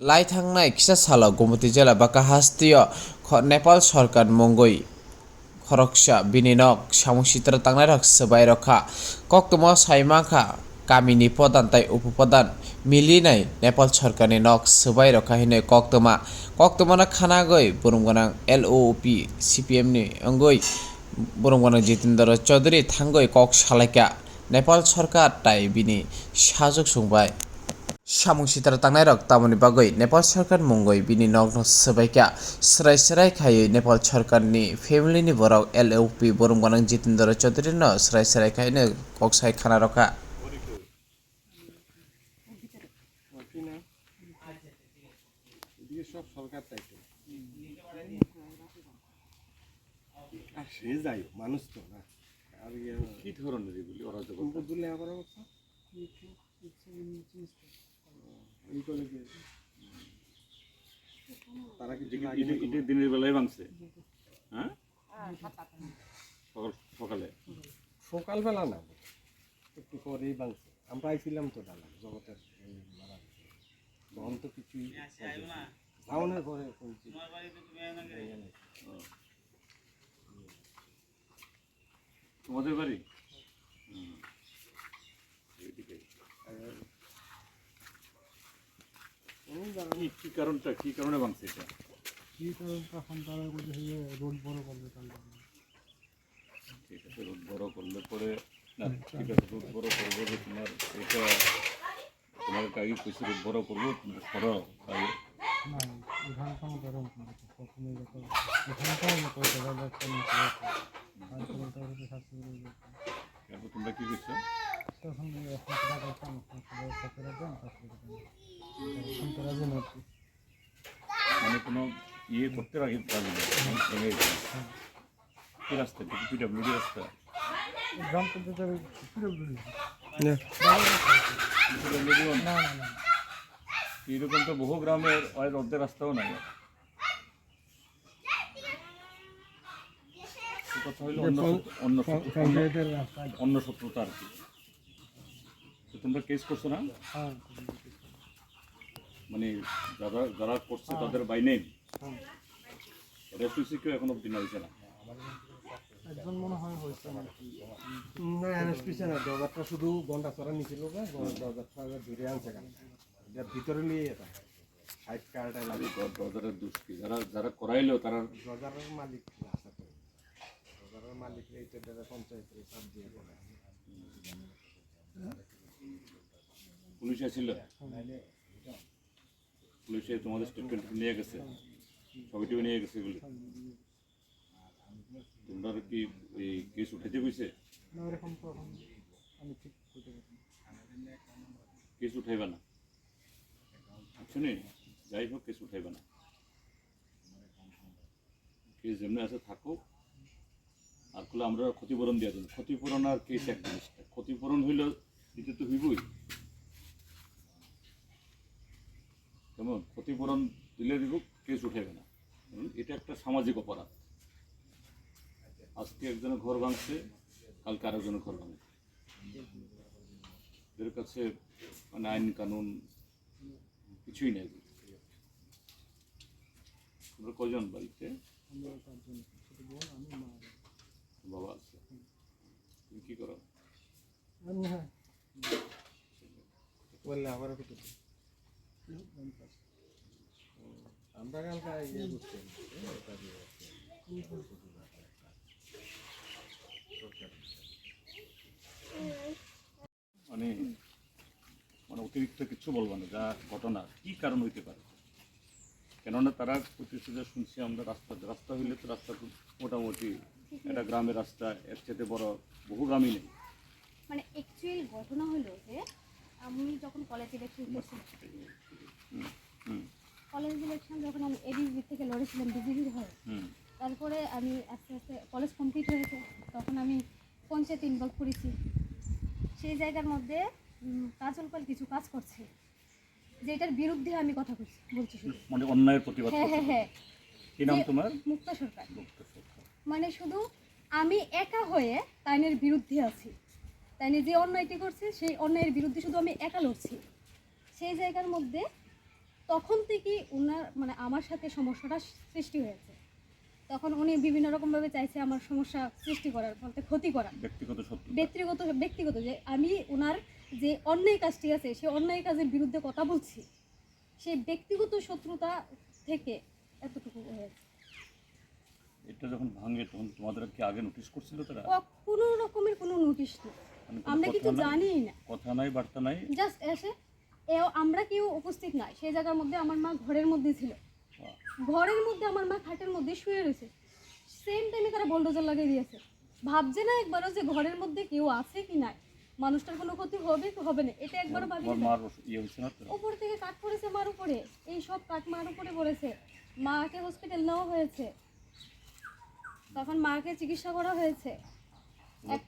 लाइथांनाय खिसा सालाव गुमति जिल्ला बाका हास्तिय नेपाल सरकार मंगई खरकसा बिनिनक सामुसित्र तांनाय रक सबाय रखा कक्तम साइमाखा गामिनि प्रधान ताइ उपप्रधान मिलिनाय नेपाल सरकारनि नक सबाय रखा हिने कक्तमा कक्तमाना खाना गई बुरुमगोनां एल ओ पि सिपिएम नि अंगै बुरुमगोनां जितेन्द्र चौधुरी थांगै कक सालायका नेपाल सरकार ताइ बिनि साजुक सुंबाय सामुं सितार तांनाय रक तामुनि बागै नेपाल सरकार मुंगै बिनि नग्न सबायका स्राय स्राय खायै नेपाल सरकारनि फेमिलिनि बरक एल ओ पि बुरुमगोनां जितेन्द्र चौधुरी न स्राय स्राय खायनो कक्साय खाना रखा কিনা এদিকে সব সরকার চাইছে আর সে যাই হোক, মানুষ তো না আর ইয়ে কি ধরনের এগুলি অরাজকতা এই কলেজে তারা দিনের বেলায় ভাঙছে। হ্যাঁ? সকাল সকালে। সকালবেলা না একটু পরেই ভাঙছে। আমরা আইছিলাম তো ডালা জগতের। তখন তো কিছুই পরে। তোমাদের বাড়ি হুম। এদিকে। এই জানো কি কি কারণটা কি কারণে ভাঙছে এটা? কি কারণ তখন তারা বলছে রোড বড় করবে তাহলে ঠিক আছে রোদ বড় করলে পরে না ঠিক আছে রোদ বড় করব যে তোমার এটা তোমার আগে কিছু রোদ বড় করব করো তাই? না এখানে কোনো গরম না প্রথমে যত এখানে যাচ্ছে না। তারপরে তারপরে শাস্তি করে তারপর তোমরা কি করছ? তখন এখন টাকা করতাম ব্যবস্থা করে দেন তারপরে এখন মানে কোনো ইয়ে করতে রাখি রাজি নেই ভেঙে কি রাস্তা? পিডাব্লিউডি রাস্তা? গ্রাম পিডব্লিউডি না। না না না। এরকম তো বহু গ্রামের অয়ের অর্ধেক রাস্তাও নাই। কথা হইল অন্য অন্য শত্রুতা আর কি। তোমরা কেস করছ না? হ্যাঁ মানে যারা যারা করছে তাদের বাই হ্যাঁ। রেস্ট হয়েছে কেউ এখন অব্দি না হয়েছে না। একজন মনে হয় হয়েছে না এনএসপিসি না দরজাটা শুধু গন্ডা চড়া নিছিল দরজাটা ধরে আনছে কেন? এটার ভিতরে নিয়ে এটা। সাইড কার্ডটা আর লাগে এই দ- দরজাটার যারা যারা করাইলো তারা দরজার মালিক তো। দরজার মালিক এইটা দাদা পঞ্চায়েত সব দিয়ে বলে পুলিশ পুলিশে তোমাদের স্টেটমেন্ট নিয়ে গেছে। ছবিটিও নিয়ে গেছে এগুলি তোমরা কি এই কেস উঠাইতে না। কেস উঠাইবে না। শুনি যাই হোক কেস উঠাইবে না। কেস যেমনি আছে থাকুক আর করলে আমরা ক্ষতিপূরণ দিয়ে দেবো। ক্ষতিপূরণ আর কেস এক জিনিসটা ক্ষতিপূরণ হইলে দিতে তো হইবই কেমন ক্ষতিপূরণ দিলে দিব কেস উঠাইবে না। এটা একটা সামাজিক অপরাধ। আজকে একজনের ঘর ভাঙছে, কালকে আরেকজনের ঘর ভাঙছে এদের কাছে মানে আইন কানুন কিছুই নেই। তোমরা কজন বাড়িতে? বাবা আছে। তুমি কি করো? বললে আবার আমরা কালকে ইয়ে করছি মানে মানে অতিরিক্ত কিছু বলব না যা ঘটনা কি কারণ হইতে পারে? কেননা তারা যে শুনছি আমরা রাস্তা রাস্তা হইলে তো রাস্তা খুব মোটামুটি একটা গ্রামের রাস্তা এর চেয়ে বড় বহু গ্রামই নেই। মানে অ্যাকচুয়াল ঘটনা হলো যে আমি যখন কলেজ ইলেকশন হুম কলেজ ইলেকশন যখন আমি এডিসি থেকে লড়েছিলাম বিজেপির হয়ে তারপরে আমি আস্তে আস্তে কলেজ কমপ্লিট হয়েছে তখন আমি পঞ্চায়েত ইনভলভ করেছি। সেই জায়গার মধ্যে কাজল পাল কিছু কাজ করছে যেটার বিরুদ্ধে আমি কথা বলছি বলছি মানে অন্যায়ের প্রতিবাদ হ্যাঁ হ্যাঁ হ্যাঁ। কি নাম তোমার? মুক্ত সরকার। মানে শুধু আমি একা হয়ে তাইনের বিরুদ্ধে আছি। তাইনে যে অন্যায়টি করছে সেই অন্যায়ের বিরুদ্ধে শুধু আমি একা লড়ছি। সেই জায়গার মধ্যে তখন থেকেই ওনার মানে আমার সাথে সমস্যাটা সৃষ্টি হয়েছে। তখন উনি বিভিন্ন রকমভাবে চাইছে আমার সমস্যা সৃষ্টি করার বলতে ক্ষতি করার। ব্যক্তিগত ব্যক্তিগত ব্যক্তিগত যে আমি ওনার যে অন্যায় কাজটি আছে সেই অন্যায় কাজের বিরুদ্ধে কথা বলছি সেই ব্যক্তিগত শত্রুতা থেকে এতটুকু হয়েছে। এটা যখন ভাঙে তখন তোমাদের কি আগে নোটিশ করছিল তারা? কোনো রকমের কোনো নোটিশ নেই। আমরা কিছু? জানিই না। কথা নাই বার্তা নাই। জাস্ট এসে এও আমরা কেউ উপস্থিত নাই। সেই জায়গার মধ্যে আমার মা ঘরের মধ্যে ছিল। ঘরের মধ্যে আমার মা খাটের মধ্যে শুয়ে রয়েছে। সেম টাইমে তারা বলডোজার লাগিয়ে দিয়েছে। ভাবছে না একবারও যে ঘরের মধ্যে কেউ আছে কি নাই। মানুষটার কোনো ক্ষতি হবে কি হবে না এটা একবারও ভাবি ইয়ে উপর থেকে কাট পড়েছে মার উপরে? এই সব কাট মার উপরে পড়েছে। মাকে হসপিটাল নেওয়া হয়েছে। তখন মাকে চিকিৎসা করা হয়েছে।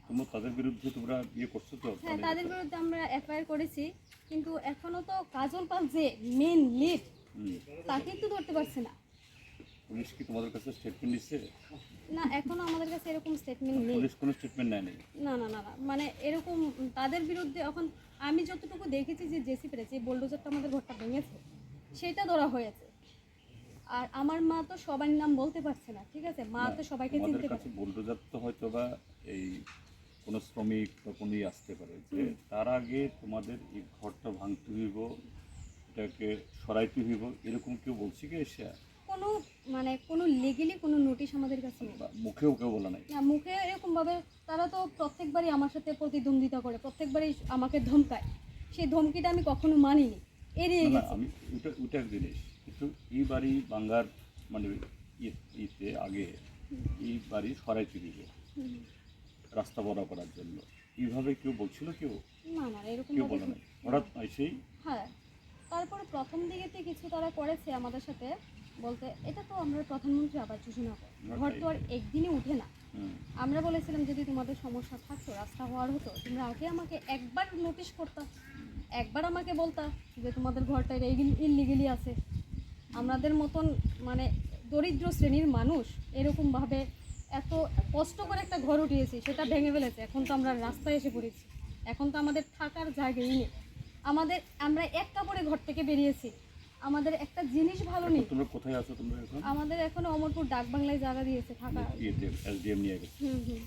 তোমরা তাদের বিরুদ্ধে তোমরা ইয়ে করছ তো? হ্যাঁ তাদের বিরুদ্ধে আমরা এফআইআর করেছি কিন্তু এখনও তো কাজল পাল যে মেন লিড। তাকেই তো ধরতে পারছে না। পুলিশ কি তোমাদের কাছে স্টেটমেন্ট দিচ্ছে না এখনও আমাদের কাছে এরকম স্টেটমেন্ট নেই। পুলিশ কোনো স্টেটমেন্ট নেয়নি না না না মানে এরকম তাদের বিরুদ্ধে এখন আমি যতটুকু দেখেছি যে জেসি পেরেছে বোলডোজারটা আমাদের ঘরটা ভেঙেছে সেটা ধরা হয়েছে। আর আমার মা তো সবার নাম বলতে পারছে না ঠিক আছে? মা তো সবাইকে চিনতে কাছে পারে বুলডোজার তো হয়তো বা এই কোনো শ্রমিক বা ইয়ে আসতে পারে যে তার আগে তোমাদের এই ঘরটা ভাঙতে হইব এটাকে সরাইতে হইব এরকম কেউ বলছে কি এসে? কোনো মানে কোনো লিগেলি কোনো নোটিশ আমাদের কাছে নেই। মুখেও কেউ বলা নাই? না মুখে এরকম ভাবে তারা তো প্রত্যেকবারই আমার সাথে প্রতিদ্বন্দ্বিতা করে প্রত্যেকবারই আমাকে ধমকায়। সেই ধমকিটা আমি কখনো মানিনি। এড়িয়ে গেছি আমি ওইটা এক জিনিস। কিন্তু এই বাড়ি বাঙ্গার মানে ইয়ে- ইতে আগে এই বাড়ি সরাইতে দিবে রাস্তা বড় করার জন্য। এইভাবে কেউ বলছিল কেউ? না না এরকম কেউ বলে নাই। হঠাৎ এসেই হ্যাঁ তারপরে প্রথম দিকেতে কিছু তারা করেছে আমাদের সাথে। বলতে এটা তো আমরা প্রধানমন্ত্রী আবার যোজনা করি। ঘর তো আর একদিনে উঠে না। আমরা বলেছিলাম যদি তোমাদের সমস্যা থাকতো রাস্তা হওয়ার হতো তোমরা আগে আমাকে একবার নোটিশ করতা। একবার আমাকে বলতা যে তোমাদের ঘরটা ইলিগেলি আছে। আমাদের মতন মানে দরিদ্র শ্রেণির মানুষ এরকমভাবে এত কষ্ট করে একটা ঘর উঠিয়েছি সেটা ভেঙে ফেলেছে। এখন তো আমরা রাস্তায় এসে পড়েছি। এখন তো আমাদের থাকার জায়গাই নেই। আমাদের আমরা এক কাপড়ে ঘর থেকে বেরিয়েছি। আমাদের একটা জিনিস ভালো নেই। তোমরা কোথায় আছো তোমরা এখন? আমাদের এখন অমরপুর ডাক বাংলায় জায়গা দিয়েছে থাকা। ইয়েতে এসডিএম নিয়ে গেছে। হুম হুম।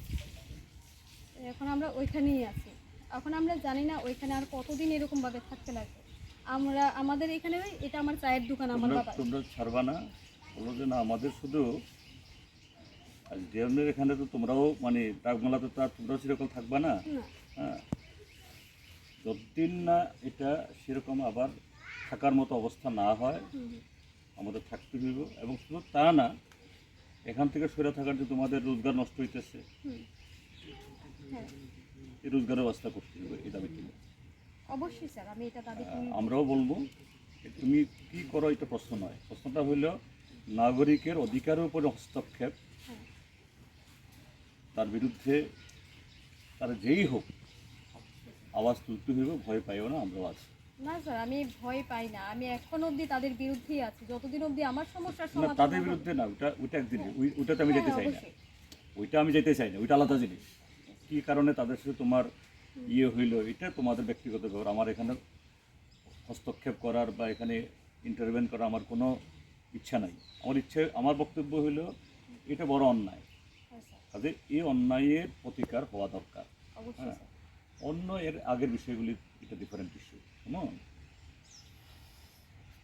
এখন আমরা ওইখানেই আছি। এখন আমরা জানি না ওইখানে আর কতদিন এরকম ভাবে থাকতে লাগবে। আমরা আমাদের এখানে এটা আমার চায়ের দোকান আমার তোমরা বাবা তোমরা ছাড়বা না বলো যে না আমাদের শুধু এসডিএমের এখানে তো তোমরাও মানে ডাকমালাতে তো আর তোমরাও সেরকম থাকবা না? হ্যাঁ। যতদিন না এটা সেরকম আবার থাকার মতো অবস্থা না হয়। আমাদের থাকতে হইব। এবং শুধু তা না এখান থেকে সরে থাকার যে তোমাদের রোজগার নষ্ট হইতেছে হ্যাঁ। এই রোজগারের ব্যবস্থা করতে হবে এই তুলে অবশ্যই স্যার আমি এটা দাবি করি আমরাও বলব তুমি কি করো এটা প্রশ্ন নয়। প্রশ্নটা হইল নাগরিকের অধিকারের উপরে হস্তক্ষেপ হ্যাঁ তার বিরুদ্ধে তার যেই হোক আওয়াজ তুলতে হইব ভয় পাইও না আমরাও আছি। না স্যার আমি ভয় পাই না। আমি এখন অবধি তাদের বিরুদ্ধেই আছি। যতদিন অবধি আমার সমস্যার সমাধান তাদের বিরুদ্ধে না ওটা ওটা এক জিনিস ওই- আমি যেতে হ্যাঁ, চাই না। ওইটা আমি যেতে চাই না ওইটা আলাদা জিনিস। কী কারণে তাদের সাথে তোমার ইয়ে হইল এটা তোমাদের ব্যক্তিগত ব্যাপার। আমার এখানে হস্তক্ষেপ করার বা এখানে ইন্টারভেন করার আমার কোনো ইচ্ছা নাই। আমার ইচ্ছে আমার বক্তব্য হইল এটা বড় অন্যায়। কাজে এই অন্যায়ের প্রতিকার হওয়া দরকার। হ্যাঁ? অন্য এর আগের বিষয়গুলি এটা ডিফারেন্ট ইস্যু কেমন?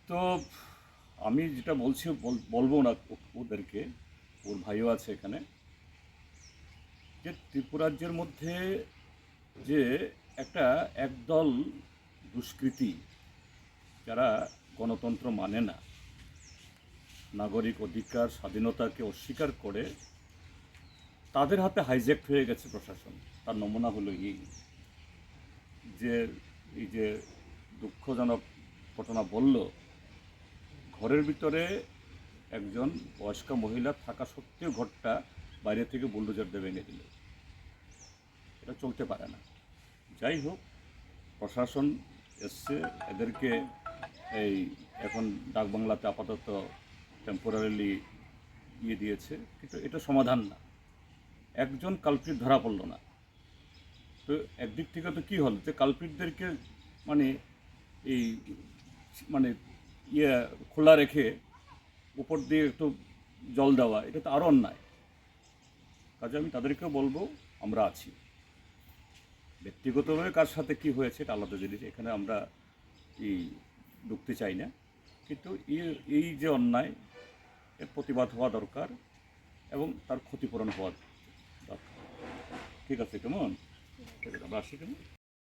তো আমি যেটা বলছি বল- বলব না ওদেরকে ওর ভাইও আছে এখানে যে ত্রিপুরাজ্যের মধ্যে যে একটা একদল দুষ্কৃতী যারা গণতন্ত্র মানে না, নাগরিক অধিকার, স্বাধীনতাকে অস্বীকার করে তাদের হাতে হাইজ্যাক্ট হয়ে গেছে প্রশাসন। তার নমুনা হলো এই যে এই যে দুঃখজনক ঘটনা বলল, ঘরের ভিতরে একজন বয়স্ক মহিলা থাকা সত্ত্বেও ঘরটা বাইরে থেকে বুলডোজার দিয়ে ভেঙে দিল। এটা চলতে পারে না। যাই হোক, প্রশাসন এসছে, এদেরকে এই এখন ডাকবাংলাতে আপাতত টেম্পোরারিলি ইয়ে দিয়েছে, কিন্তু এটা সমাধান না। একজন কালপ্রিট ধরা পড়ল না। তো একদিক থেকে তো কী হলো যে কালপ্রিটদেরকে মানে এই মানে ইয়ে খোলা রেখে উপর দিয়ে একটু জল দেওয়া, এটা তো আরও অন্যায়। কাজে আমি তাদেরকেও বলব, আমরা আছি। ব্যক্তিগতভাবে কার সাথে কি হয়েছে এটা আলাদা জিনিস, এখানে আমরা এই ঢুকতে চাই না। কিন্তু এই যে অন্যায়, এর প্রতিবাদ হওয়া দরকার এবং তার ক্ষতিপূরণ হওয়া দরকার। ঠিক আছে, কেমন? ঠিক আছে, আমরা আসি কেমন?